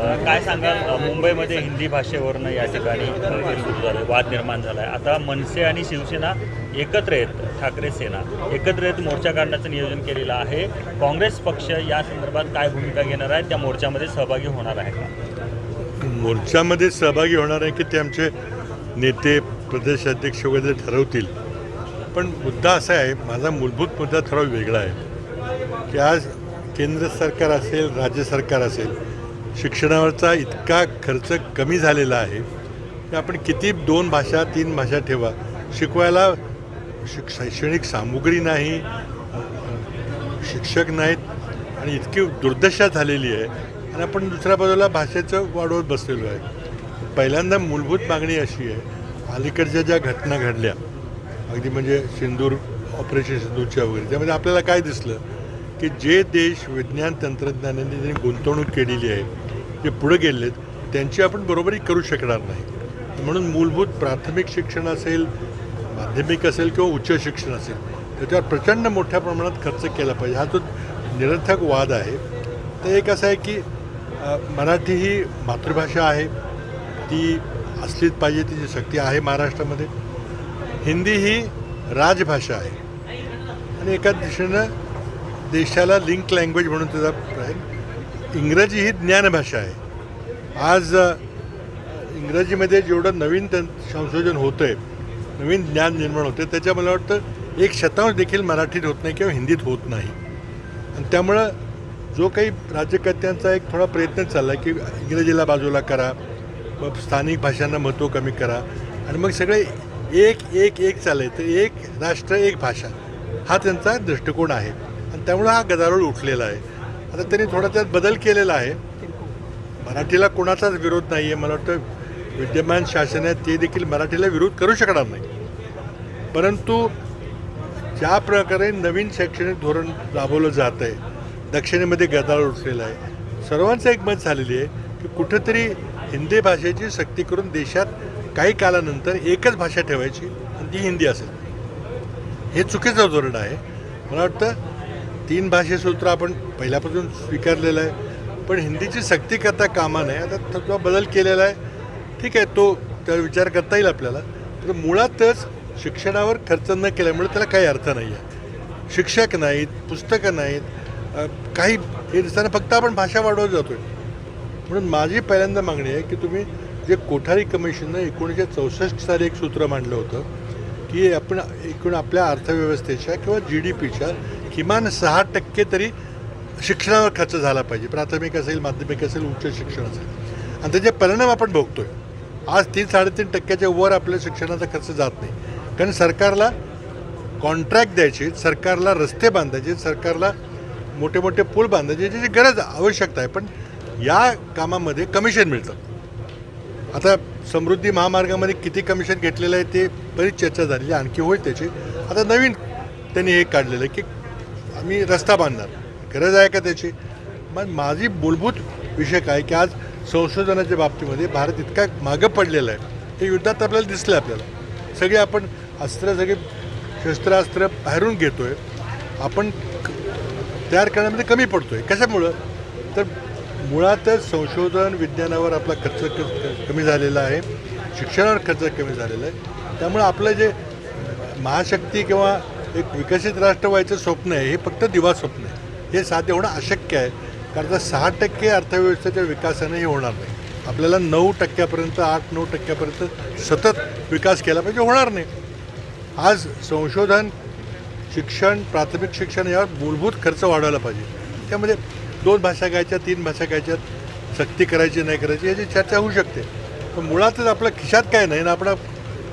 काय सांगाल? मुंबईमध्ये हिंदी भाषेवरनं या ठिकाणी सुरू झालं वाद निर्माण झाला आहे आता मनसे आणि शिवसेना एकत्र येत ठाकरे सेना. एकत्र येत मोर्चा काढण्याचं नियोजन केलेलं आहे. काँग्रेस पक्ष या संदर्भात काय भूमिका घेणार आहे? त्या मोर्चामध्ये सहभागी होणार आहे का? मोर्चामध्ये सहभागी होणार आहे की ते आमचे नेते प्रदेशाध्यक्ष वगैरे ठरवतील. पण मुद्दा असा आहे माझा मूलभूत मुद्दा थोडा वेगळा आहे. की आज केंद्र सरकार असेल राज्य सरकार असेल शिक्षणावरचा इतका खर्च कमी झालेला आहे की आपण किती दोन भाषा तीन भाषा ठेवा. शिकवायला शिक शैक्षणिक सामुग्री नाही शिक्षक नाहीत आणि इतकी दुर्दशा झालेली आहे. आणि आपण दुसऱ्या बाजूला भाषेचं वाढवत बसलेलो आहे. पहिल्यांदा मूलभूत मागणी अशी आहे अलीकडच्या ज्या घटना घडल्या अगदी म्हणजे सिंदूर ऑपरेशन सिंदूरच्या वगैरे त्यामध्ये आपल्याला काय दिसलं? की जे देश विज्ञान तंत्रज्ञानाने त्यांनी गुंतवणूक केलेली आहे जे पुढे आहेत त्यांची आपण बरोबरी करू शकणार नाही. म्हणून मूलभूत प्राथमिक शिक्षण असेल माध्यमिक असेल किंवा उच्च शिक्षण असेल त्याच्यावर प्रचंड मोठ्या प्रमाणात खर्च केला पाहिजे. हा तो निरर्थक वाद आहे तर एक असं आहे की मराठी ही मातृभाषा आहे ती असलीच पाहिजे तिची शक्ती आहे महाराष्ट्रामध्ये. हिंदी ही राजभाषा आहे. आणि एका दिशेनं देशाला लिंक लँग्वेज म्हणून त्याचा आहे. इंग्रजी ही ज्ञानभाषा आहे. आज इंग्रजीमध्ये जेवढं नवीन तंत संशोधन होतं आहे नवीन ज्ञान निर्माण होते त्याच्या मला वाटतं एक शतांश देखील मराठीत होत नाही किंवा हिंदीत होत नाही. आणि त्यामुळं जो काही राज्यकर्त्यांचा एक थोडा प्रयत्न चालला आहे की इंग्रजीला बाजूला करा मग स्थानिक भाषांना महत्त्व कमी करा. आणि मग सगळे एक एक एक चालले तर एक राष्ट्र एक भाषा हा त्यांचा दृष्टिकोन आहे. त्यामुळं हा गदारोळ उठलेला आहे. आता त्यांनी थोडा त्यात बदल केलेला आहे. मराठीला कोणाचाच विरोध नाही आहे मला वाटतं विद्यमान शासन आहे ते देखील मराठीला विरोध करू शकणार नाही. परंतु ज्या प्रकारे नवीन शैक्षणिक धोरण राबवलं जात आहे दक्षिणेमध्ये गदारोळ उठलेला आहे सर्वांचं एक मत झालेली आहे की कुठंतरी हिंदी भाषेची सक्ती करून देशात काही कालानंतर एकच भाषा ठेवायची आणि ती हिंदी असेल. हे चुकीचं धोरण आहे. मला वाटतं तीन भाषेसूत्र आपण पहिल्यापासून स्वीकारलेलं आहे. पण हिंदीची सक्ती करता कामा नये. आता थोडा बदल केलेला आहे. ठीक आहे तो त्यावर विचार करता येईल आपल्याला. तर मुळातच शिक्षणावर खर्च न केल्यामुळे त्याला काही अर्थ नाही आहे शिक्षक नाहीत पुस्तकं नाहीत काही हे दिसताना फक्त आपण भाषा वाढवत जातो आहे म्हणून माझी पहिल्यांदा मागणी आहे की तुम्ही जे कोठारी कमिशननं एकोणीसशे चौसष्ट साली एक सूत्र मांडलं होतं की आपण एकूण आपल्या अर्थव्यवस्थेच्या किंवा जी डी पीच्या किमान सहा टक्के तरी शिक्षणावर खर्च झाला पाहिजे. प्राथमिक असेल माध्यमिक असेल उच्च शिक्षण असेल. आणि त्याचे परिणाम आपण बघतोय. आज तीन साडेतीन टक्क्याच्या वर आपल्या शिक्षणाचा खर्च जात नाही. कारण सरकारला कॉन्ट्रॅक्ट द्यायचे सरकारला रस्ते बांधायचे सरकारला मोठे मोठे पूल बांधायचे ज्याची गरज आवश्यकता आहे. पण या कामामध्ये कमिशन मिळतं. आता समृद्धी महामार्गामध्ये किती कमिशन घेतलेलं आहे ते बरीच चर्चा झालेली आहे. आणखी होईल त्याची. आता नवीन त्यांनी हे काढलेलं आहे की आम्ही रस्ता बांधणार. गरज आहे का त्याची? मग माझी मूलभूत विषय काय की आज संशोधनाच्या बाबतीमध्ये भारत इतका मागं पडलेला आहे. हे युद्धात आपल्याला दिसलं आपल्याला. सगळे आपण अस्त्र सगळे शस्त्रास्त्र बाहेरून घेतो आहे आपण तयार करण्यामध्ये कमी पडतो आहे कशामुळं? तर मुळातच संशोधन विज्ञानावर आपला खर्च कमी झालेला आहे. शिक्षणावर खर्च कमी झालेला आहे. त्यामुळं आपलं जे महाशक्ती किंवा एक विकसित राष्ट्र व्हायचं स्वप्न आहे हे फक्त दिवा स्वप्न आहे. हे साध्य होणं अशक्य आहे कारण तर सहा टक्के अर्थव्यवस्थेच्या विकासाने हे होणार नाही. आपल्याला नऊ टक्क्यापर्यंत आठ नऊ टक्क्यापर्यंत सतत विकास केला पाहिजे होणार नाही. आज संशोधन शिक्षण प्राथमिक शिक्षण यावर मूलभूत खर्च वाढवायला पाहिजे. त्यामध्ये दोन भाषा घ्यायच्या तीन भाषा घ्यायच्यात सक्ती करायची नाही करायची याची चर्चा होऊ शकते. पण मुळातच आपल्या खिशात काय नाही ना आपण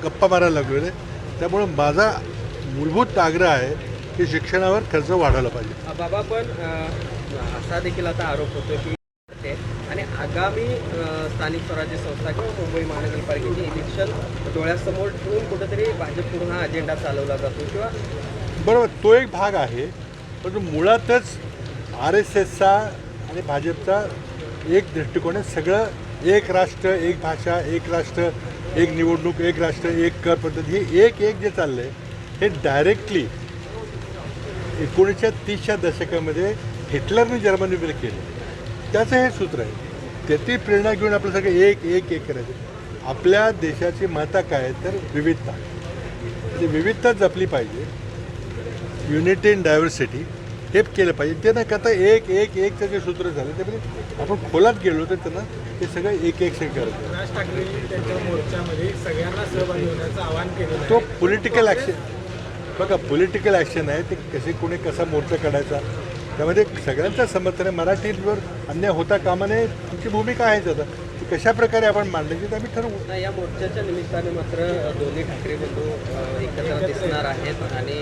गप्पा मारायला लागलेलो आहे. त्यामुळं माझा मूलभूत आग्रह आहे की शिक्षणावर खर्च वाढवला पाहिजे. बाबा पण असा देखील आता आरोप होतो की ते आणि आगामी स्थानिक स्वराज्य संस्था किंवा मुंबई महानगरपालिकेचे इलेक्शन डोळ्यासमोर ठेवून कुठेतरी भाजपकडून हा अजेंडा चालवला जातो किंवा बरोबर तो एक भाग आहे परंतु मुळातच आर एस एसचा आणि भाजपचा एक दृष्टिकोन आहे. सगळं एक राष्ट्र एक भाषा एक राष्ट्र एक निवडणूक एक राष्ट्र एक कर पद्धती हे एक एक जे चाललं आहे हे डायरेक्टली एकोणीसशे तीसच्या दशकामध्ये हिटलरने जर्मनीमध्ये केलं. त्याचं हे सूत्र आहे. त्याची प्रेरणा घेऊन आपलं सगळं एक एक एक करायचं. आपल्या देशाची महत्ता काय आहे? तर विविधता. म्हणजे विविधता जपली पाहिजे. युनिटी इन डायव्हर्सिटी हे केलं पाहिजे. ते न करता एक एक एक त्याचे सूत्र झाले त्यामध्ये आपण खोलात गेलो तर त्यांना हे सगळं एक एक सगळं राज त्यांच्या मोर्चामध्ये सगळ्यांना सहभागी होण्याचं आवाहन आहे तो पॉलिटिकल ॲक्शन बघा पॉलिटिकल ॲक्शन आहे ते कसे कोणी कसा मोर्चा काढायचा? त्यामध्ये सगळ्यांचं समर्थन आहे. मराठीवर अन्याय होता कामा नये तुमची भूमिका आहेच आता. ती कशा प्रकारे आपण मांडायची ते आम्ही ठरवू. या मोर्चाच्या निमित्ताने मात्र दोन्ही ठाकरे बंधू एकत्र दिसणार आहेत आणि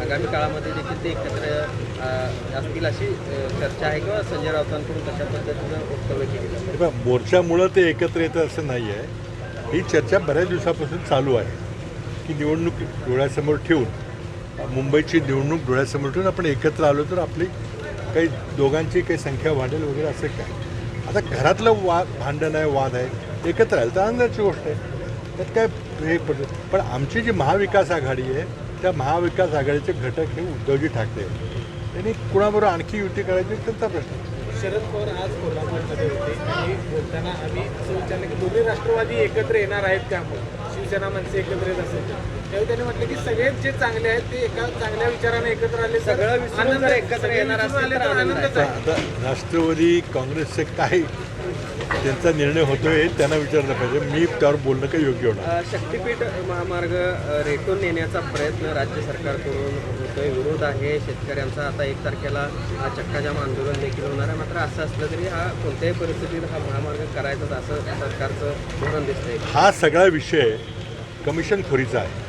आगामी काळामध्ये देखील ते एकत्र असतील अशी चर्चा आहे किंवा संजय राऊतांकडून तशा पद्धतीनं वक्तव्य केली बघा मोर्चामुळं ते एकत्र येतं असं नाही आहे. ही चर्चा बऱ्याच दिवसापासून चालू आहे. की निवडणूक डोळ्यासमोर ठेवून मुंबईची निवडणूक डोळ्यासमोर ठेवून आपण एकत्र आलो तर आपली काही दोघांची काही संख्या वाढेल वगैरे असं काय? आता घरातलं वा भांडण आहे वाद आहे एकत्र आलं तर आनंदाची गोष्ट आहे. त्यात काय हे पडलं? पण आमची जी महाविकास आघाडी आहे त्या महाविकास आघाडीचे घटक हे उद्धवजी ठाकरे त्यांनी कुणाबरोबर आणखी युती करायची त्यांचा प्रश्न शरद पवार आज कोल्हापूरमध्ये होते आणि बोलताना आम्ही असं विचारलं की दोन्ही राष्ट्रवादी एकत्र येणार आहेत त्यामुळे. शिवसेना मनसे एकत्र येत असेल. त्यावेळी त्यांनी म्हटलं की सगळेच जे चांगले आहेत ते एका चांगल्या विचाराने एकत्र आले सगळं आनंद- जर एकत्र येणार आले तर तर आनंद आनंदच आहे आता राष्ट्रवादी काँग्रेसचे काय त्यांचा निर्णय होतोय हे त्यांना विचारलं पाहिजे. मी त्यावर बोलणं काही योग्य होणार शक्तीपीठ महामार्ग रेटून नेण्याचा प्रयत्न राज्य सरकारकडून होतोय. विरोध आहे. शेतकऱ्यांचा आता एक तारखेला अ, चक्काजाम आंदोलन देखील होणार आहे. मात्र असं असलं तरी हा कोणत्याही परिस्थितीत हा महामार्ग करायचाच असं सरकारचं धोरण दिसतंय. हा सगळा विषय कमिशनखोरीचा आहे.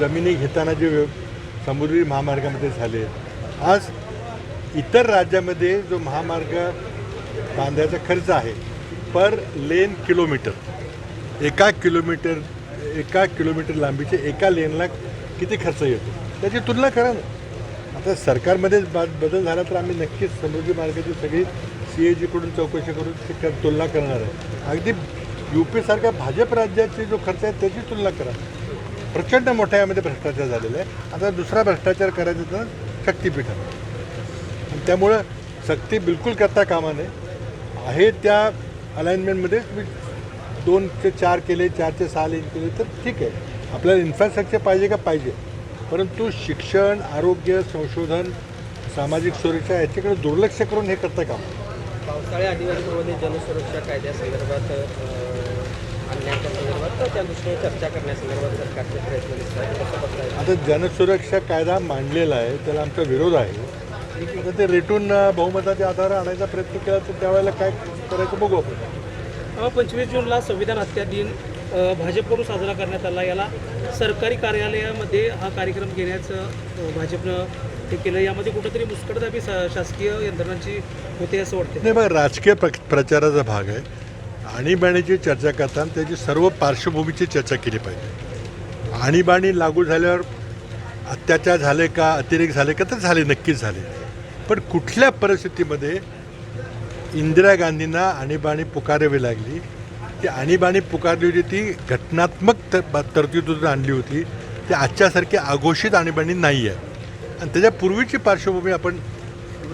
जमिनी घेताना जे समुद्री महामार्गामध्ये झाले. आज इतर राज्यामध्ये जो महामार्ग बांधायचा खर्च आहे. पर लेन किलोमीटर एका किलोमीटर एका किलोमीटर लांबीचे एका लेनला किती खर्च येतो? त्याची तुलना करा ना. आता सरकारमध्ये बा बदल झाला तर आम्ही नक्कीच समृद्धी मार्गाची सगळी सी ए जीकडून चौकशी करून ती कर- तुलना करणार आहे. अगदी यू पीसारख्या भाजप राज्याची जो खर्च आहे त्याची तुलना करा. प्रचंड मोठ्या यामध्ये भ्रष्टाचार झालेला आहे. आता दुसरा भ्रष्टाचार करायचा तर शक्तीपीठ आहे त्यामुळं सक्ती बिलकुल करता कामा नये. आहे त्या अलाइनमेंटमध्ये तुम्ही दोन ते चार केले चार ते सहा लेन केले तर ठीक आहे. आपल्याला इन्फ्रास्ट्रक्चर पाहिजे का? पाहिजे. परंतु शिक्षण आरोग्य संशोधन सामाजिक सुरक्षा याच्याकडे दुर्लक्ष करून हे करता कामा पावसाळी अधिवेशनामध्ये जनसुरक्षा कायद्यासंदर्भात अ, आणण्याच्या संदर्भात तर त्या दृष्टीने चर्चा करण्यासंदर्भात सरकारचे प्रयत्न आता जनसुरक्षा कायदा मांडलेला आहे त्याला आमचा विरोध आहे. ते रेटून बहुमताच्या आधारावर आणायचा प्रयत्न केला तर त्यावेळेला काय करायचं बघू आपण. पंचवीस जूनला संविधान हत्या दिन भाजपकडून साजरा करण्यात आला. याला सरकारी कार्यालयामध्ये हा कार्यक्रम घेण्याचं भाजपनं हे केलं. यामध्ये कुठंतरी मुस्कटदाबी शासकीय यंत्रणांची होते असं वाटतं नाही बघा राजकीय प्र प्रचाराचा भाग आहे. आणीबाणीची चर्चा करताना त्याची सर्व पार्श्वभूमीची चर्चा केली पाहिजे. आणीबाणी लागू झाल्यावर अत्याचार झाले का अतिरेक झाले का तर झाले नक्कीच झाले. पण कुठल्या परिस्थितीमध्ये इंदिरा गांधींना आणीबाणी पुकारावी लागली? ती आणीबाणी पुकारली होती ती घटनात्मक तर तरतुदीतून आणली होती. ती आजच्यासारखी आघोषित आणीबाणी नाही आहे आणि त्याच्या पूर्वीची पार्श्वभूमी आपण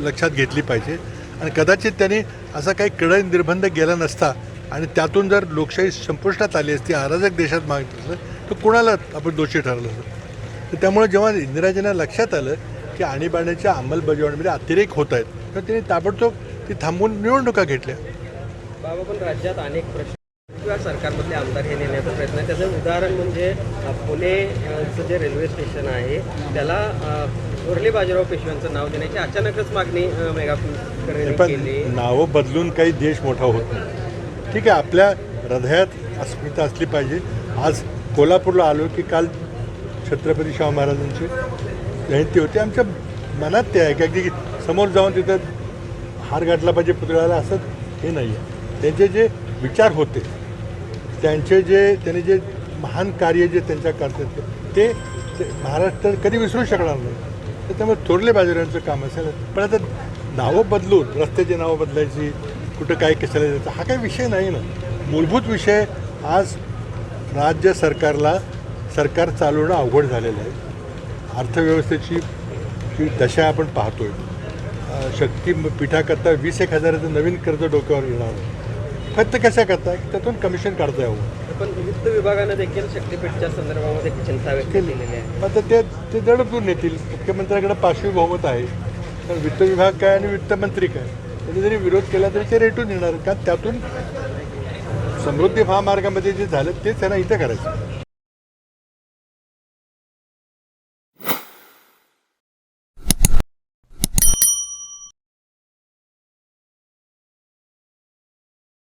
लक्षात घेतली पाहिजे. आणि कदाचित त्यांनी असा काही कडक निर्बंध गेला नसता आणि त्यातून जर लोकशाही संपुष्टात आली असती अराजक देशात मागितलं असतं तर कोणाला आपण दोषी ठरलं असतं? तर त्यामुळे जेव्हा इंदिराजींना लक्षात आलं की आणीबाणीच्या अंमलबजावणीमध्ये अतिरेक होत आहेत. तर त्यांनी ताबडतोब ती थांबवून निवडणुका घेतल्या. बाबा पण राज्यात अनेक प्रश्न किंवा सरकारमधले आमदार हे नेण्याचा प्रयत्न आहे त्याचं उदाहरण म्हणजे पुणेचं जे रेल्वे स्टेशन आहे त्याला मुरली बाजीराव पेशव्यांचं नाव देण्याची अचानकच मागणी केली. नावं बदलून काही देश मोठा होत नाही. ठीक आहे आपल्या हृदयात अस्मिता असली पाहिजे. आज कोल्हापूरला आलो की काल छत्रपती शाहू महाराजांची जयंती होती आमच्या मनात ते आहे की अगदी समोर जाऊन तिथं हार घातला पाहिजे पुतळ्याला असं हे नाही आहे. त्यांचे जे विचार होते त्यांचे जे त्यांनी जे महान कार्य जे त्यांच्या करतात ते ते महाराष्ट्र कधी विसरू शकणार नाही. तर त्यामुळे थोरले बाजारांचं काम असेल. पण आता नावं बदलून रस्त्याची नावं बदलायची कुठं काय कशाला जायचं हा काही विषय नाही ना. मूलभूत विषय आज राज्य सरकारला सरकार चालवणं अवघड झालेलं आहे. अर्थव्यवस्थेची जी दशा आपण पाहतोय अं, शक्ती पीठाकरता वीस एक हजाराचं नवीन कर्ज डोक्यावर येणार. खर्च कशा करता की त्यातून कमिशन काढता यावं. पण वित्त विभागानं देखील शक्तीपीठच्या संदर्भामध्ये चिंता व्यक्त केलेली आहे. आता ते ते दडपून येतील मुख्यमंत्र्याकडे पाचवी बहुमत आहे. तर वित्त विभाग काय आणि वित्तमंत्री काय? त्यांनी जरी विरोध केला तरी ते रेटून येणार. कारण त्यातून समृद्धी महामार्गामध्ये जे झालं तेच त्यांना इथं करायचं.